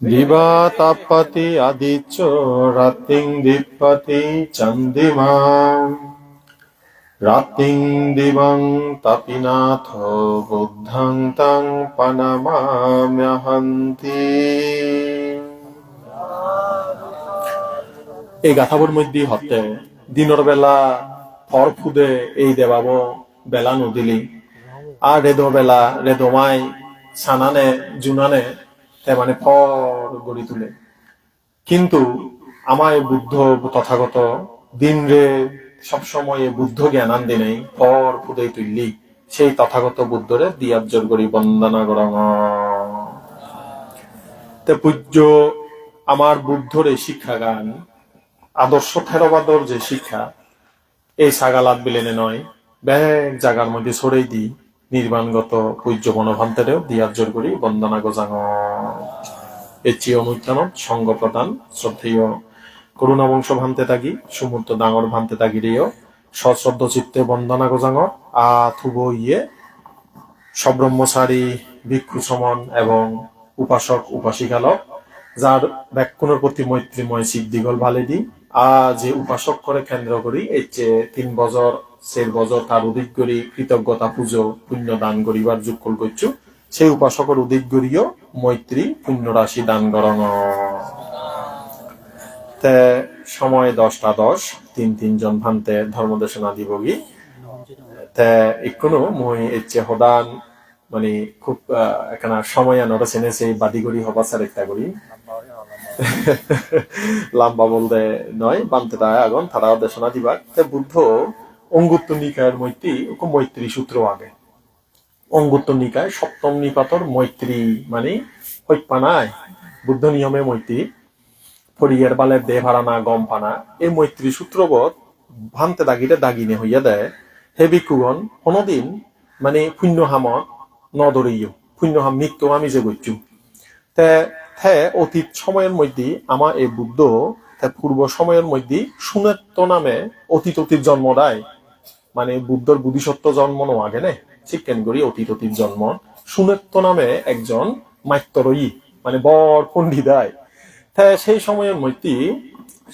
দিবা তাপতি আদিচ্য রাত্রিং দীপতি চন্দিমা রাত্রিং দিবং তাপিনাথ বুদ্ধং তং পানামাম্যহন্তি এই গাথাবোর মধ্যে হতে দিনের বেলা ফর ফুদে এই দেবাব বেলা নদিলি, আর রেদো বেলা রেদোমাই সানানে জুনানে তে মানে ফর গড়ি তুলে। কিন্তু আমায় বুদ্ধ তথাগত দিন রে সবসময় বুদ্ধ জ্ঞানান দিনেই ফর ফুদে তুললি। সেই তথাগত বুদ্ধরে দিয়াজ্জর করি বন্দনা করং তে পূজ্য আমার বুদ্ধর শিক্ষা গান, আদর্শ থেরবাদর যে শিক্ষা, এই সাগালাত বিলেনে নয় ব্যাগ জাগার মধ্যে সরেই দি, নির্বাণগত পূজ্য বনভান্তেরেও দিয়াজ্জর করি বন্দনা গজাং এচি অনুত্থানত সঙ্গ প্রদান শ্রদ্ধেয় করুণা বংশ ভান্তে তাগি, সুমূর্ত ডাঙর ভান্তে তাগিরেও সশ্রদ্ধ চিত্তে বন্দনা গজাঙ আ থুব ইয়ে সব্রহ্মচারী ভিক্ষু সমন এবং উপাসক উপাসিকালক, যার ব্যাকুণের প্রতি মৈত্রীময় সিদ্ধিগল ভালে দি আ যে উপাসক করে কেন্দ্র করি এই যে তিন বছর, সের বছর তার উদিক করি কৃতজ্ঞতা, পুজো পুণ্য দান করিবার যুগল করছু সেই উপাসকের উদিক করিও মৈত্রী পুণ্য রাশি দান করং তে সময় দশটা দশ, তিন তিনজন ভান্তে ধর্মদেশনা দিবগি তে ইকুনো মই এচ্ছে হদান মানে খুব এখানে সময় আনার চেনে সেই বাদি হবা স্যার একটা করি। লাম্বা বলতে নয় বানতে তাই আগুন তারা দেশনা দিবা তে বুদ্ধ অঙ্গুত্ত নিকায়ের মৈত্রী, ওকে মৈত্রী সূত্র আগে। অঙ্গুত্ত নিকায়, সপ্তম নিপাতর মৈত্রী মানে হইপানায় বুদ্ধ নিয়মে মৈত্রী ফরিয়ের বালের দেহ হারানা গম পানা এই মৈত্রী সূত্রবৎ ভান্তে দাগিতে দাগিনে হইয়া দেয়। হে ভিক্ষুগণ, কোনদিন মানে পুণ্য হামত নদরিও পুণ্য হাম মৃত্যু আমি যে গইছু তে থে অতীত সময়ের মধ্যে আমার এই বুদ্ধ, তে পূর্ব সময়ের মধ্যে সুনেত্য নামে অতীত অতীত জন্ম দেয়। মানে বুদ্ধর বুদ্ধিসত্ত্ব জন্ম নো আগে করি অতীত জন্ম। সুনেত্য নামে একজন মাত্যরয়ী মানে বর পণ্ডিতায় সেই সময়ের মধ্যে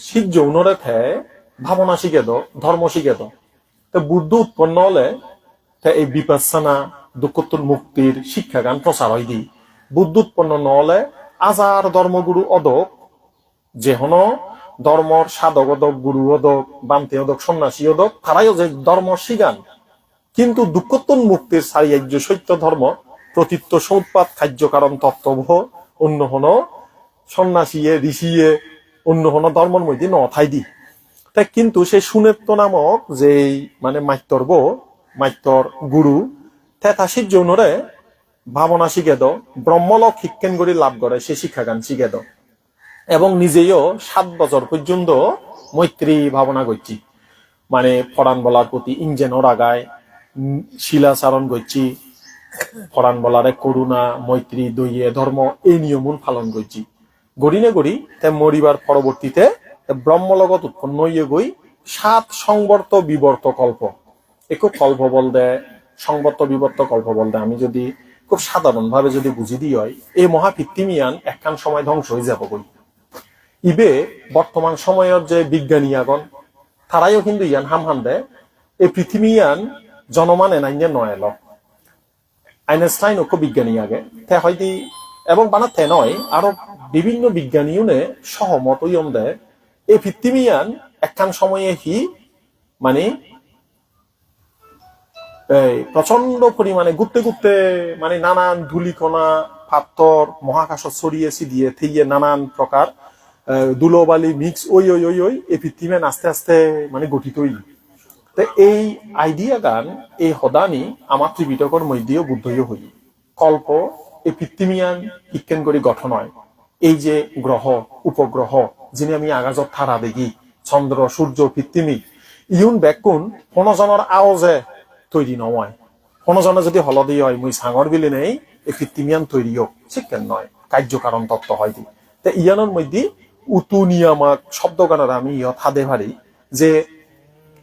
শীত যৌনরে থে ভাবনা শিখে দো ধর্ম শিখে দো তো বুদ্ধ উৎপন্ন হলে এই বিপাসনা, দুঃখত্তর মুক্তির শিক্ষা গান প্রচার হয় দি। বুদ্ধ উৎপন্ন নহলে আজার ধর্মগুরু অদক যে হন ধর্মর সাধক অদক গুরু অদক বান্তি অদক সন্ন্যাসী অদক তারাইও যে ধর্ম শিগান কিন্তু দুঃখত্তর মুক্তির সারিয়ার্য সত্য ধর্ম প্রতীত্ব সৌৎপাত খাদ্য কারণ তত্ত্ববহ অন্য হন সন্ন্যাসীয়ে ঋষিয়ে অন্য হন ধর্মের মধ্যে নথাই দি। তাই কিন্তু সেই সুনেত্য নামক যে মানে মাত্যর বো মাত্যর গুরু তেথা যৌনরে ভাবনা শিখে দ ব্রহ্মলক শিক্ষেন করে লাভ করে সে শিক্ষাগান শিখে দ এবং নিজেও সাত বছর পর্যন্ত মৈত্রী ভাবনা করছি। মানে ফরান বলার প্রতি ইঞ্জেনর আগায় উম, শিলাচারণ করছি ফরান বলারে করুণা মৈত্রী দইয়ে ধর্ম এই নিয়মুন পালন করছি গড়িনে গড়ি তে মরিবার পরবর্তীতে ব্রহ্মলগত উৎপন্ন হইয়ে গই সাত সংবর্ত বিবর্ত কল্প। একো কল্প বলতে সংবর্ত বিবর্ত কল্প বলতে আমি যদি খুব সাধারণ ভাবে যদি বুঝি দিই হয়, এই মহাপৃথিবীয়ান একখান সময় ধ্বংস হয়ে যাব কই ইবে বর্তমান সময়ের যে বিজ্ঞানী আগন তারাইও কিন্তু ইয়ান হাম হাম দেয় এই পৃথিবীয়ান জনমানে নাইনে নয় আইনস্টাইন ও বিজ্ঞানী আগে। তে হয়তো এবং বানাতে নয় আরও বিভিন্ন বিজ্ঞানীও নে সহমত ইয়ম দেয় এই পৃথিবীয়ান একখান সময়ে হি মানে এই প্রচণ্ড পরিমাণে ঘুরতে ঘুরতে মানে নানান ধুলিকণা পাত্তর মহাকাশ ছড়িয়ে ছিদিয়ে থিয়ে নানান প্রকার আহ, ধুলোবালি মিক্স ওই ওই ওই ওই এই পৃথিবীন আস্তে আস্তে মানে গঠিত হইল তো এই আইডিয়া গান, এই হদানি আমার ত্রিপিটকর মধ্যেও বুদ্ধইও হই। কল্প এই পৃথিবীয়ান বিজ্ঞান করে গঠন হয় এই যে গ্রহ, উপগ্রহ, যিনি আমি আগাজত থারা দেখি চন্দ্র সূর্য পৃথিবী ইউন বেকুন কোনজনের আওজে তৈরি নয় কোনজনে যদি হলদি হয়, মুই সাঙর বিলে নেই এই পৃথিবীয়ান তৈরি হোক শিক্ষান নয় কার্যকারণ তত্ত্ব হয় তে। ইয়ানোর মধ্যে উতু নিয়ামক শব্দ গানের আমি ইয়ত হাদে ভারি যে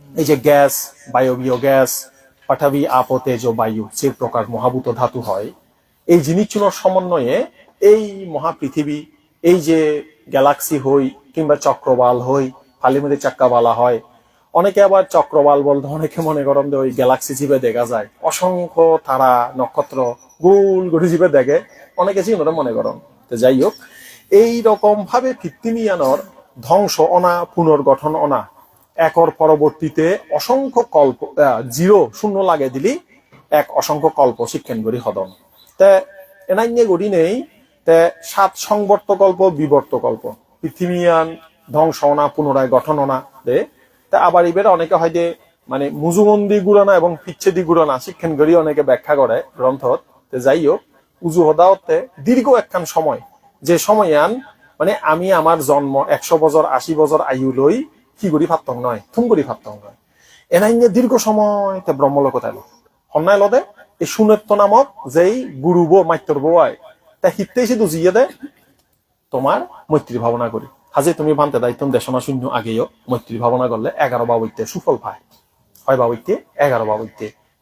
এই যে গ্যাস, বায়বীয় গ্যাস, পাঠাবি আপ তেজ বায়ু, যে প্রকার মহাভূত ধাতু হয়, এই জিনিসগুলোর সমন্বয়ে এই মহাপৃথিবী, এই যে গ্যালাক্সি হই কিংবা চক্রবাল হই ফালির মধ্যে চাক্কাবালা হয়, অনেকে আবার চক্রবাল বলতে অনেকে মনে করেন যে ওই গ্যালাক্সি জিবে দেখা যায়, অসংখ্য তারা নক্ষত্র গোল করে জিবে দেখে, অনেকে চিহ্নটা মনে করেন। তো যাই হোক এই রকম ভাবে ফিফটিনিয়ানর ধ্বংস অনা, পুনর্গঠন অনা একর পরবর্তীতে অসংখ্য কল্প জিরো শূন্য লাগে দিলি, এক অসংখ্য কল্প শিক্ষণ করি হদন তে এনাইনে গড়ি নেই, তে সাত সংবর্ত কল্প, বিবর্ত কল্প। পৃথিবীয়ান ধ্বংস অনা পুনরায় গঠন অনা দে। তা আবার এবার অনেকে হয় যে মানে মুজুমন্দি গুড়ানা এবং পিচ্ছেদি গুড়ানা শিক্ষণ করি অনেকে ব্যাখ্যা করে গ্রন্থত। যাই হোক উজু হদাওতে দীর্ঘ একখান সময়, যে সময় আন মানে আমি আমার জন্ম একশো বছর, আশি বছর আয়ু লই কি করি ফাত্তং নয় থুম করি ফাত্তং নয়। এনাইনে দীর্ঘ সময় তে ব্রহ্মলোকত এলো সন্ন্যায় লদে এই সুনেত্য নামক যেই গুরু বো মাইতর বউয়াই তা হিতে এসে দুজিয়ে দে তোমার মৈত্রী ভাবনা করি হাজে তুমি ভান্তে দায়িত্ব দেশনা শূন্য আগেও মৈত্রী ভাবনা করলে এগারো বাবইতে সুফল পায়। হয় বাবইতে এগারো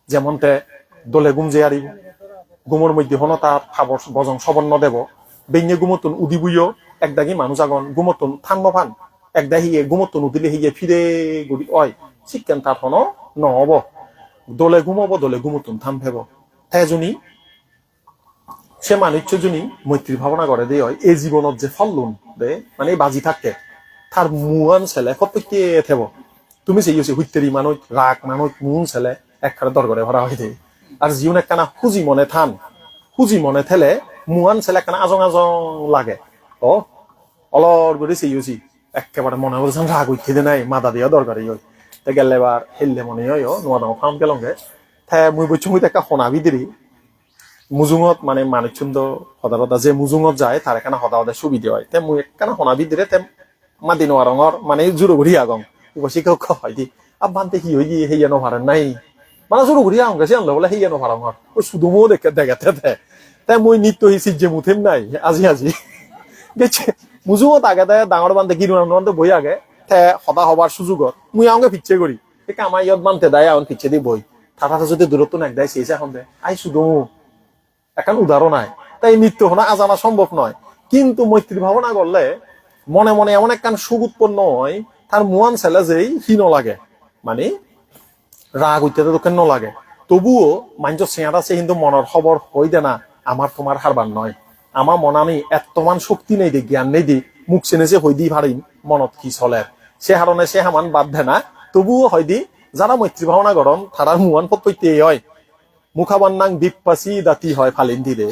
যেমন তে দলে গুম যে আরিব গুমর মধ্যে হন তার খাবর বজং সবর্ণ দেব বেঞ্ঞে গুমতুন উদিবুইও একদাগি মানুষ আগন গুমতুন থান নভান একদা হিয়ে গুমতুন উদিলে হিয়ে ফিরে গুড়ি অয় শিক্ষান তার হন, নহব। দলে ঘুমাবো, দলে ঘুমতুন থাম ফেব তেজনী সে মানুষ জনী মৈত্রীর ভাবনা করে দে এই জীবনত যে ফললুন দে মানে বাজি থাকে তার মুয়ান ছেলে প্রত্যেককে থেব। তুমি সেই হচ্ছে হুইতেরি মানুষ রাগ মানুষ মুন ছেলে একখানে দরগরে ভরা হয়ে দে আর জীবন একখানা খুঁজি মনে থান, খুঁজি মনে থেলে মুয়ান ছেলে একখানা আজং আজং লাগে। ও অলর করে সেই হয়েছি একেবারে মনে হচ্ছে রাগ উঠে দে নাই মাদা দিয়া দরকারি হয়। তে গেলে এবার হেললে মনে হয়, ও, নোয়া দাম ফার্ম গেলঙ্গে। থে মুই বলছি মুই একটা শোনাবি দিরি মুজুঙত মানে মানুষচন্দ সদা সদা যে মুজুঙত যায়, তার এখানে সদা সদা সুবিধা হয়। তে মুই একখানা শোনাবি দিলে তে মাদি নোয়া রঙর মানে জোর ঘুরি আগং। উপসি কেউ হয় দি আব বানতে কি হই হেয়া নভারেন নাই। মানে জোর ঘুরি আহং গেছে আনলো বলে হেয়া নভারঙর ওই সুদুমো দেখে দেখে তে তে মুই নিত্য হিসি যে মুথেম নাই, আজি আজি। গেছে মুজুঙত আগে দে ডাঙৰ বান্ধে কি বান্ধে বহি আগে, তে সদা হবার সুযোগত মুই আহগে ফিচ্ছে করি একে আমার ইয়াত বানতে দায় এখন ফিচ্ছে দি বই তাতে যদি দূরত্ব নাক দেয় সেই এখন দে। আই শুধু এখন উদাহরণ নাই তাই মৃত্যু হনা আজানা সম্ভব নয় কিন্তু মৈত্রী ভাবনা করলে মনে মনে এমন একখান সুখ উৎপন্ন হয় তার মুয়ান ছেলে যেই হীন লাগে মানে রাগ উইতে তোকে নলাগে। তবুও মাঞ্জ চেয়ার আছে, কিন্তু মনের খবর হই দে না আমার তোমার হারবার নয় আমার মনানি এতমান শক্তি নেই দে, জ্ঞান নেই দি। মুখ চেনেছে হই দি ভারিম মনত কি চলে। সে হারণে সে হামান বাদ না তবুও হয় দি যারা মৈত্রী ভাবনা গরম তারার মুহান পত্তইতে হয়। মুখাবান্নাং বিপাসি দাতি হয় ফালিন দিলে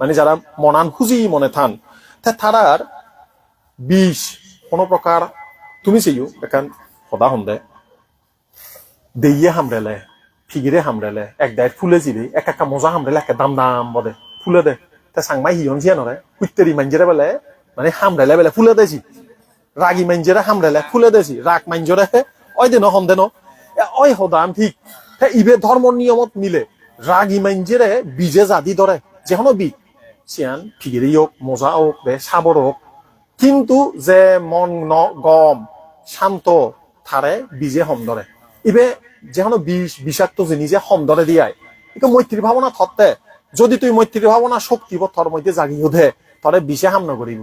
মানে যারা মনান খুঁজি মনে থান। তা তারার বিষ, কোন প্রকার তুমি চেয়েও এখান সদা হন্দে দেইয়ে হামরেলে ফিগিরে হামরেলে এক দায় ফুলে জিবি এক একটা মজা হামরেলে একে দাম দাম বদে। ফুলে দে। তা সাংমাই হিয়ন জিয়া নরে কুত্তেরি মাঞ্জেরে বেলে মানে হামরেলে বেলে ফুলে দেছি রাগি মাঞ্জেরে হামরেলে ফুলে দেছি রাগ মাঞ্জরে ওই দিন হন দেন ওই হদাম ঠিক। ইবে ধর্ম নিয়মত মিলে। রাগি মাঞ্জেরে বীজে জাদি ধরে যেহনো বীজ সিয়ান ফিগিরি হোক মজা হোক বে সাবর হোক কিন্তু যে মন ন, গম, শান্ত থারে বীজে হম ধরে ইবে যেহনো বিষ বিষাক্ত জিনিসে হম ধরে কিন্তু মৈত্রী ভাবনা থতে যদি তুই মৈত্রী ভাবনা শক্তি থর মধ্যে জাগি উঠে। তরে বিষে হাম নকরিব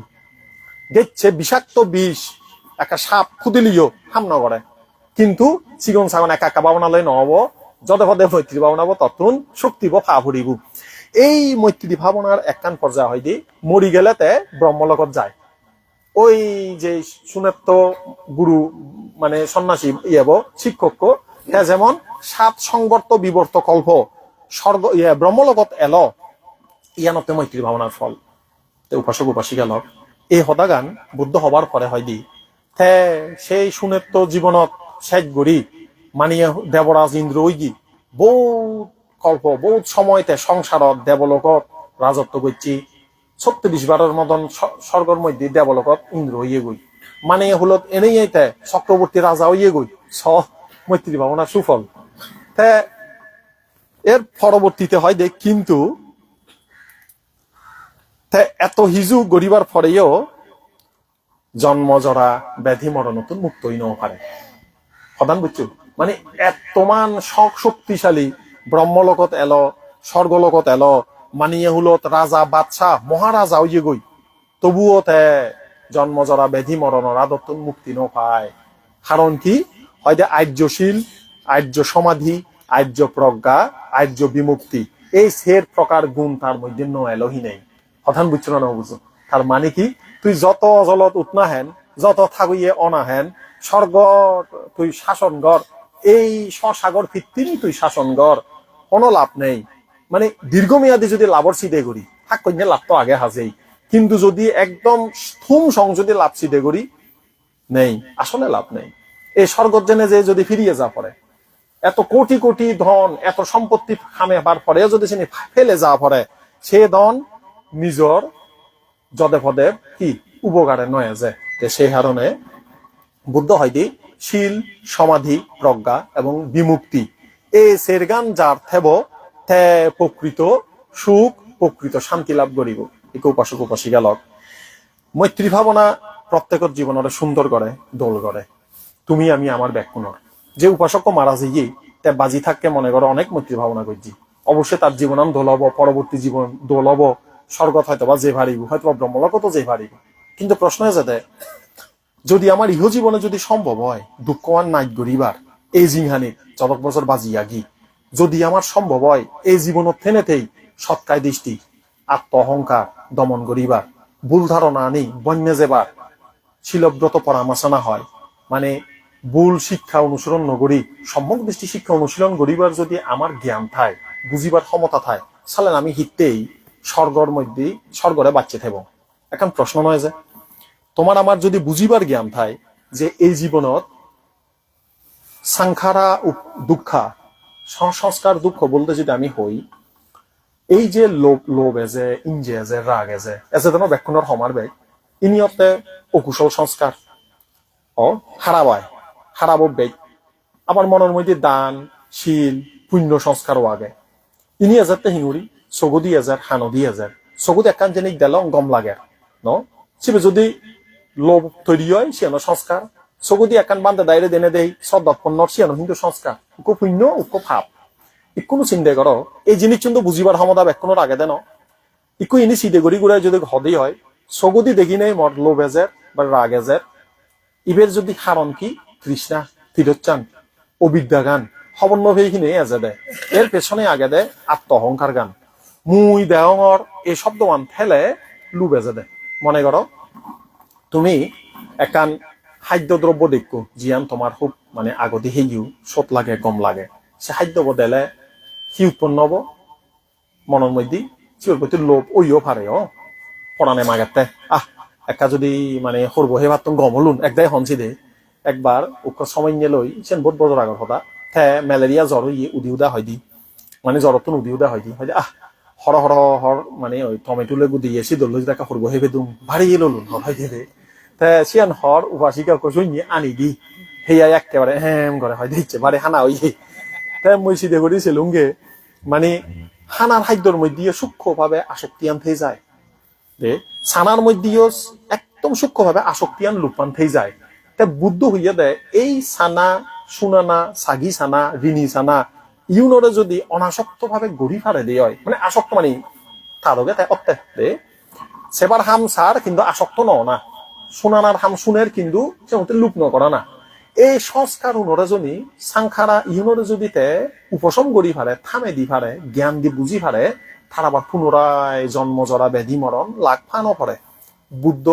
দেখছে বিষাক্ত বিষ, একটা সাপ খুদিলিও হাম নকরে কিন্তু চিকন চাগন একা একা ভাবনালৈ নহব। যদে পদে মৈত্রী ভাবনাব ততুন শক্তি ফা ফুরিব এই মৈত্রী ভাবনার একখান পর্যায় হয় দি মরি গেলে তে ব্রহ্মলোকত যায়। ওই যে সুনেত্য গুরু মানে সন্ন্যাসী ইয়েব শিক্ষক যেমন সাত সংবর্ত বিবর্ত কল্প স্বর্গ ইয়ে ব্রহ্মলোকত এল, ইয়ানতে মৈত্রী ভাবনার ফল। তে উপাসক উপাসিকা লগ এই সদাগান বুদ্ধ হবার পরে হয় দি, তে সেই সুনেত্য জীবনত শেষ গড়ি মানিয়ে দেবরাজ ইন্দ্র ওইগি বহুত কল্প, বহুত সময়তে সংসারত দেবলোকত রাজত্ব করছি ছত্রিশ বারের মতন স্বর্গর মধ্যে দেবলোকত ইন্দ্র হইয়ে গই মানে হলো এনেই চক্রবর্তী রাজা হইয়ে গই স মৈত্রী ভাবনার সুফল। তে এর পরবর্তীতে হয় দেখ কিন্তু এত হিজু গরিবার পরেও জন্ম, জরা, ব্যাধি মরণতুন মুক্ত হই নও পারে। সদান বুঝছ? মানে এতমান শক শক্তিশালী, ব্রহ্মলোকত এলো, স্বর্গলোকত এলো মানিয়ে হুলত রাজা, বাদশাহ, মহারাজা হইয়ে গই। তবুও তে জন্মজরা ব্যাধি মরণর আদত্ত মুক্তি ন পায়। কারণ কি? হয়তো আর্যশীল, আর্য সমাধি আর্য প্রজ্ঞা আর্য বিমুক্তি এই সের প্রকার গুণ তার মধ্যে ন নেই। কথান বুঝছ না বুঝো তার মানে কি? তুই যত অজলত উৎনাহেন যত থাকুইয়ে অনাহেন স্বর্গ তুই শাসন কর। এই স্বসাগর ভিত্তির তুই শাসন কর। কোনো লাভ নেই। মানে দীর্ঘমেয়াদী যদি লাভর সিদে করি, থাক কন্যা লাভ তো আগে হাজেই। কিন্তু যদি একদম স্থূম সং যদি লাভ সিদে করি, নেই। আসলে লাভ নেই। এই স্বর্গত জেনে যে যদি ফিরিয়ে যা পড়ে এত কোটি কোটি ধন, এত সম্পত্তি খামে হবার পরে, যদি সে ফেলে যাওয়া পরে সে ধন নিজর যদে ফদে কি উপকারে নয় যে সেই কারণে বুদ্ধ হয়দি শীল, সমাধি, প্রজ্ঞা এবং বিমুক্তি। এই সেরগান যার থেব, তে প্রকৃত সুখ, প্রকৃত শান্তি লাভ করিব। এক উপাসক উপাসিকা লগ। মৈত্রী ভাবনা প্রত্যেকের জীবনের সুন্দর করে, দোল করে। তুমি, আমি, আমার ব্যাকুণর যে উপাসক মারা যাইয়ে তে বাজি থাককে মনে করো অনেক মৈত্রী ভাবনা করছি। অবশ্যই তার জীবনাম দোলব পরবর্তী জীবন দোলব স্বর্গত হয়তো বা যে ভারিব হয়তো বা ব্রহ্মলোকত যে ভারিব কিন্তু প্রশ্ন যাতে, যদি আমার ইহ জীবনে যদি সম্ভব হয় দুঃখমান নাইট গরিবার, এই জিংহানি যতক বছর বাজিয়া গি যদি আমার সম্ভব হয়, এই জীবনত থেনেতেই সৎকায় দৃষ্টি আত্ম অহংকার দমন করিবার ভুল ধারণা আনি, বন্যে যেবার, শিলব্রত পরামর্শনা হয়। মানে ভুল শিক্ষা অনুসরণ নগরী, সম্যক দৃষ্টি শিক্ষা অনুশীলন করিবার যদি আমার জ্ঞান থায়, বুঝিবার ক্ষমতা থায় সালেন আমি হিতেই স্বর্গর মধ্যে স্বর্গরে বাচ্চা থাকব। এখন প্রশ্ন নয় যে, তোমার আমার যদি বুঝিবার জ্ঞান থায় যে এই জীবনত সাংখারা দুঃখা সংস্কার দুঃখ বলতে যদি আমি হই, এই যে লোভ লোভ এজে ইঞ্জে এজে রাগ এজে এজে যেন ব্যাকুণর সমার বেগ, ইনিয়তে অকুশল সংস্কার ও হারাবায় হারাব বেগ আবার মনের মধ্যে দান, শীল, পুণ্য সংস্কারও আগে। ইনি এজারতে হিঙুরি চগুদি এজার হানদি এজার চগুদি একান জেনিক দেলং গম লাগে, ন? সিবে যদি লোভ তৈরি হয়, সিয়ানো সংস্কার চগুদি একান বান্ধে দাইরে দেনে দেই সদপন্নর সিয়ানো কিন্তু সংস্কার উকো পুণ্য, উকো ভাব। ইকুনো চিন্তা করো এই জিনিস কিন্তু বুঝিবার ক্ষমতা ব্যাকুণর আগে দেন। ইকু ইনি চিদে গড়ি গুড়াই যদি হদেই হয়, চগুদি দেখি নেই মর লোভ এজের বা রাগ এজের ইবের যদি কারণ কি তৃষ্ণা তিরোচ্চান অবিদ্যা গান সমন্বয় সেইখিনি এজে দে। এর পেছনে আগে দে আত্ম অহংকার গান। মুই দেহঙর এই শব্দমান ফেলে লু বেজে দে। মনে করো তুমি একান খাদ্য দ্রব্য দেখো জিয়ান তোমার খুব মানে আগতে হেইও চত লাগে, গম লাগে। সে খাদ্য বদলে সি উৎপন্ন হব মনের মধ্যে চিওর প্রতি লোভ ওইও পারে অ। পড়ানে মাগাতে, আহ, একা যদি মানে সরব সেই ভাত গম হলুন একদাই হনছি দে। একবার উক সময় লই সেন বহুত বছর আগর কথা থে মেলেরিয়া জ্বর ইয়ে উদি উদা হয় দি। মানে জ্বরতন উদি উদা হয় দি। হয় আহ হর হর হর মানে ওই টমেটো লেবু দিয়ে শীতল লই দেখা সরব সেই বেদুম ভারী ললুন হর হয় দিয়ে তে সিয়ান হর উপাসিকা নিয়ে আনি দি। সেয়া একেবারে হেম করে হয় দিচ্ছে বারে হানা ওই তে মই সিদে করেছিলুম গে মানে হানার খাদ্যর মধ্যে সূক্ষ্মভাবে আসক্তি আনতে যায়। সানার মধ্যেও একদম সূক্ষ্মভাবে আসক্তিয়ান লুপান થઈ যায়। তে বুদ্ধ হইয়া দেয়, এই সানা, সুনানা, সাগি সানা ঋণী সানা, ইউনরে যদি অনাসক্ত ভাবে গড়ি ফারে দিয়ে হয় মানে আসক্ত মানে তারকে তাই অত্যাগ দে, সেবার হাম সার কিন্তু আসক্ত ন না, সুনানার হাম সুনের কিন্তু সে মতে লুপ নকরা না। এই সংস্কার উনরে যদি সাংখারা ইউনরে যদি তে উপশম গড়ি ফারে থামে দি ফারে জ্ঞান দি বুঝি ফারে তার আবার পুনরায় জন্ম, জরা, ব্যাধি, মরণ, লাগ ফানো পড়ে বুদ্ধ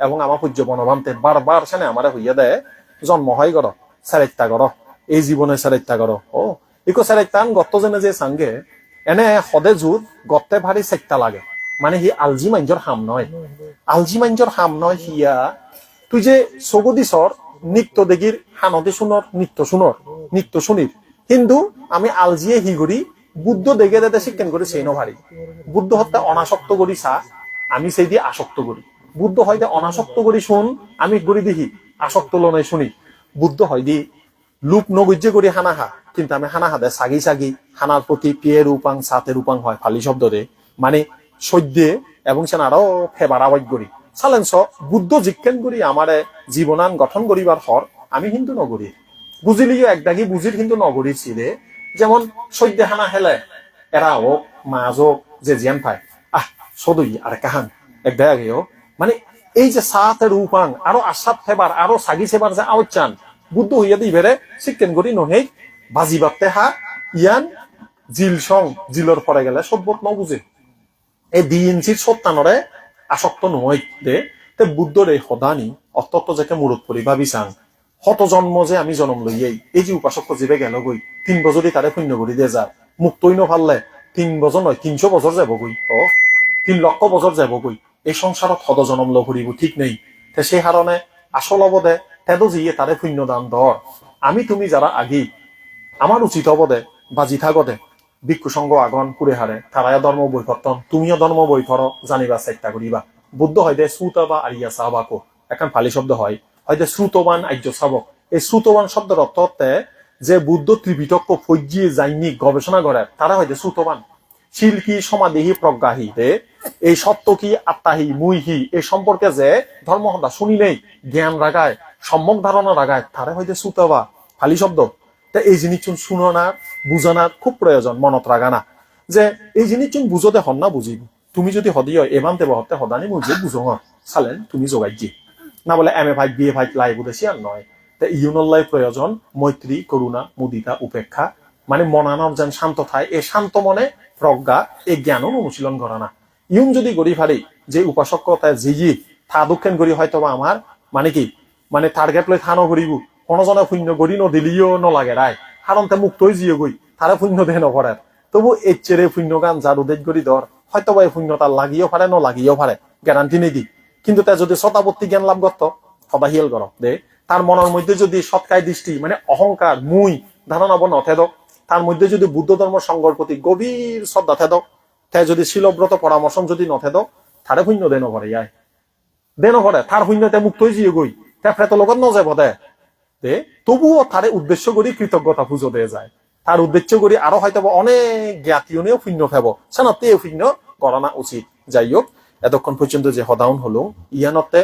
এবং আমার পূজ্য বনভান্তে বারবার সেনে আমারে হইয়া দেয় জন্ম হয় গর সেরেত্তা গর এই জীবনে সেরেত্তা গর ও ইকো সেরেত্তান গত্ত জেনে যে সাঙ্গে এনে সদে জুত গত্তে ভারী চেত্তা লাগে। মানে হি আলজি মাঞ্জর হাম নয় আলজি মাঞ্জর হাম নয় হিয়া তুই যে সগুদিসর নিত্য দেগির হানদে শুনর নিত্য শুনর নিত্য শুনির কিন্তু আমি আলজিয়ে হি করি বুদ্ধ দেখে দেতে শিক্ষণ করে সেই নভারি বুদ্ধ হত্যা অনাসক্ত করি চা, আমি সেই দিয়ে আসক্ত করি বুদ্ধ হয় দিয়ে অনাসক্ত করি শুন, আমি করি দেখি আসক্ত লনে শুনি। বুদ্ধ হয় দি লুপ নগৈর্য করি হানা হা, কিন্তু আমি হানা হাদে সাগি সাগি হানার প্রতি পিয়ে রূপাং সাতে রূপাং হয়, ফালি শব্দ দে। মানে সদ্যে এবং সেন আরও ফেবার আবাজ করি চালেন চ, বুদ্ধ জিজ্ঞান করি আমারে জীবনান গঠন করিবার হর আমি কিন্তু নগরী বুঝিলিও একদাগি বুঝির কিন্তু নগরী ছিলে যেমন সদ্যে হানা হেলে এরা হোক মাছ হোক যে জিয়ান পায়। আহ সদই আর কাহান একদাগ আগেও মানে এই যে সাতে রূপাং, আরও আসাদ ফেবার, আরও সাগি সেবার যে আউচান বুদ্ধ হইয়া দিই দিবেরে শিক্ষেন করি নহেই বাজি বাতে হা, ইয়ান জিল সং জিলর পরে গেলে সভ্যত ন বুঝে এই ইঞ্চির সত্তানরে আসক্ত নহয় দে, তে বুদ্ধর সদানি অত্যন্ত যাকে মূরত পরি ভাবি চাং শত জন্ম যে আমি জন্ম লইয়েই, এই যে উপাসক জীবে গেল গই তিন বছরই তারে শূন্য কৰি দিয়ে যা মুক্তই নভাললে, তিন বছর নয় তিনশো বছর যাব গই অ, তিন লক্ষ বছর যাব গই এই সংসারত সদ জনম লগ ঠিক নেই। তে সেই কারণে আসল অবদে তেদো যিয়ে তারে শূন্য দান ধর আমি তুমি যারা আগি আমার উচিত অবদে বাজি থাকতে ভিক্ষু সংঘ আগন কুড়ে হারে তারায়া ধর্ম বৈফর্তন তুমিও ধর্ম বৈফর জানিবা, চেষ্টা করিবা বুদ্ধ হয় দে শ্রুতা বা আরিয়া চাবাকো এখন ফালি শব্দ হয়। হয় দে শ্রুতবান আর্য চাবক। এই শ্রুতবান শব্দের অর্থতে যে বুদ্ধ ত্রিপিটক ফৈজি যাইনি গবেষণা করে তারা হয় দে শ্রুতবান শিল্পী সমাদেহী প্রজ্ঞাহী দে এই সত্য কি আত্মাহি মুইহি এই সম্পর্কে যে ধর্ম সদা শুনি নেই, জ্ঞান রাগায় সম্যক ধারণা রাগায় তারা হয়তো শ্রুতবা ফালি শব্দ। তা এই জিনিস শুনানার বুঝানার খুব প্রয়োজন মনত রাগানা যে এই জিনিস বুঝতে হন না বুঝিব তুমি যদি হদি হয় এবান দেব হতে হদানি মুজে বুঝো চালেন, তুমি যোগাই দি না বলে, এম এ ভাই বি এ ভাই লাই বুঝেছি আর নয় তা ইউনল্লাই প্রয়োজন মৈত্রী করুণা মুদিতা, উপেক্ষা। মানে মনানোর যেন শান্ত থায় এই শান্ত মনে প্রজ্ঞা, এই জ্ঞানও অনুশীলন করা না। ইউন যদি গড়ি ফারি যে উপাসক তাই জিজি থা দক্ষিণ গড়ি হয়তো আমার মানে কি? মানে টার্গেট লৈ থানো ঘুরিব কোনোজনে শূন্য গড়ি নদিলিও নলাগে রায় কারণ তে মুক্তই জিয়ে গই তারা শূন্য দেহ নকৰে তবু এই চেরে শূন্য গান যার উদেশ গড়ি ধর হয়তো বা এই শূন্য তার লাগিও পারে ন লাগিও পারে গ্যারান্টি নেই কিন্তু তে যদি শতাবর্তী জ্ঞান লাভ করত সদা হিয়েল কর দে। তার মনের মধ্যে যদি সৎকায় দৃষ্টি মানে অহংকার মুই ধারণা বন অথেদ তার মধ্যে যদি বুদ্ধ ধর্ম সংঘর প্রতি গভীর শ্রদ্ধা থেদ, তে যদি শিলব্রত পরামর্শ যদি নথেদ তারে শূন্য দেন করে ইয়ায় দেন করে তার শূন্যতে মুক্ত হয়ে জিয়ে গই তে ফ্রেত লগত নযাব দে। দে, তবুও তারে উদ্দেশ্য করি কৃতজ্ঞতা পুজো দিয়ে যায়। তার উদ্দেশ্য করি আরও হয়তো অনেক জ্ঞাতীয়নেও শূন্য ফেব সেনতে শূন্য গণনা উচিত। যাই হোক এতক্ষণ পর্যন্ত যে হদাউন হলো, ইয়ানতে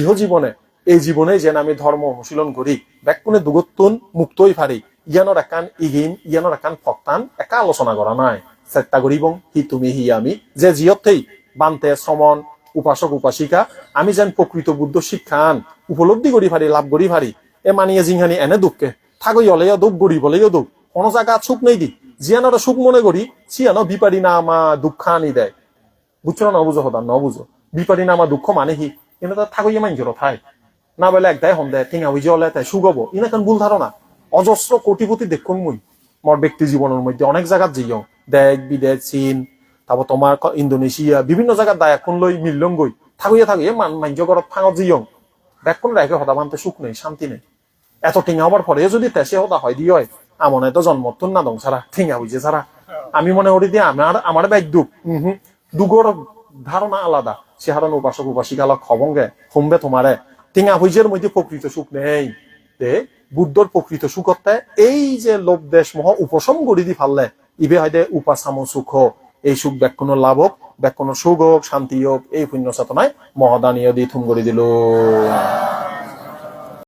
ইহ জীবনে এই জীবনে যেন আমি ধর্ম অনুশীলন করি ব্যাকুণে দুগত্তুন মুক্তই পারি ইয়ানোর একান ইগিন ইয়ানোর একান ফক্তান একা আলোচনা করা নাই। চেষ্টা করিব হি তুমি হি আমি। যে জিয়তেই বান্তে শ্রমণ উপাসক, উপাসিকা, আমি যেন প্রকৃত বুদ্ধ শিক্ষান, উপলব্ধি করি পারি লাভ করি পারি এ মানিয়ে জিংহানি এনে দুঃখে থাকই হলেও দুঃখ গরিবলেও দুঃখ। কোনো জায়গা সুখ নেই দি জিয়ানোর সুখ মনে করি সিয়ানো বিপারি না আমা দুঃখ আনি দেয়। বুঝছ না বুঝো হদা ন বুঝো বিপারি না আমার দুঃখ মানে হি কিন্তু তার থাকই মাইঞ্জর ঠাই। না বলে একদাই হন দেয় টিঙা উইজে হলে তাই সুগব ইনা কেন ভুল ধারণা অজস্র কোটিপতি দেখুন মুই। মোর ব্যক্তি জীবনের মধ্যে অনেক জায়গাত যাইও দেশ, বিদেশ, চীন তারপর তোমার ইন্দোনেশিয়া বিভিন্ন জায়গাত দায় এখন লই মিললং গই থাকুয়ে থাকুয়ে, মান মাঞ্জ ঘরত ফাঙত যাইও বেকুন রাখে হদা মানতে সুখ নেই, শান্তি নেই। এত টিঙা হবার পরে যদি তেসে হদা হয় দিয়ে হয় আমনে তো জন্মতুন না দং ছাড়া টিঙা বুঝে ছাড়া আমি মনে করি দিয়ে আমার আমার ব্যাগ দুঃখ। হম দুগর ধারণা আলাদা। সে হারণ উপাসক উপাসিকা খবঙ্গে হুমবে তোমারে টিঙা হুইজের মধ্যে প্রকৃত সুখ নেই। দে বুদ্ধর প্রকৃত সুখতে এই যে লোভ দেশ মহ উপশম গড়ি দি ফাললে, ইবে হয়দে উপাসাম সুখ এই সুখ ব্যাকুণ লাভ হোক ব্যাকুণ সুখ হোক শান্তি হোক এই পুণ্য চেতনায় মহাদানীয় দি থুম গড়ি দিল।